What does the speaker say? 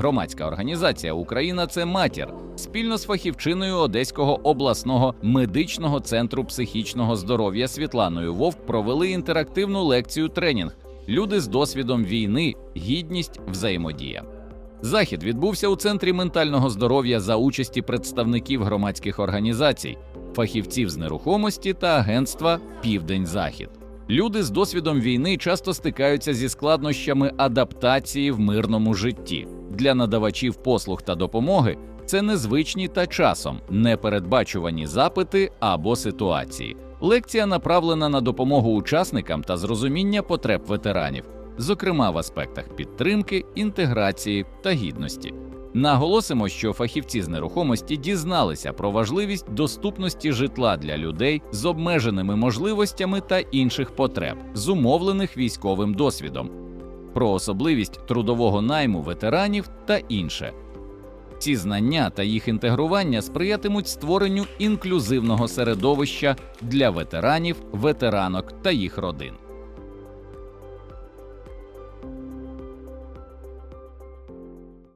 Громадська організація Україна це матір спільно з фахівчиною Одеського обласного медичного центру психічного здоров'я Світланою Вовк провели інтерактивну лекцію тренінг Люди з досвідом війни, гідність, взаємодія. Захід відбувся у центрі ментального здоров'я за участі представників громадських організацій, фахівців з нерухомості та агентства Південь Захід. Люди з досвідом війни часто стикаються зі складнощами адаптації в мирному житті. Для надавачів послуг та допомоги це незвичні та часом непередбачувані запити або ситуації. Лекція направлена на допомогу учасникам та зрозуміння потреб ветеранів, зокрема в аспектах підтримки, інтеграції та гідності. Наголосимо, що фахівці з нерухомості дізналися про важливість доступності житла для людей з обмеженими можливостями та інших потреб, зумовлених військовим досвідом, про особливість трудового найму ветеранів та інше. Ці знання та їх інтегрування сприятимуть створенню інклюзивного середовища для ветеранів, ветеранок та їх родин.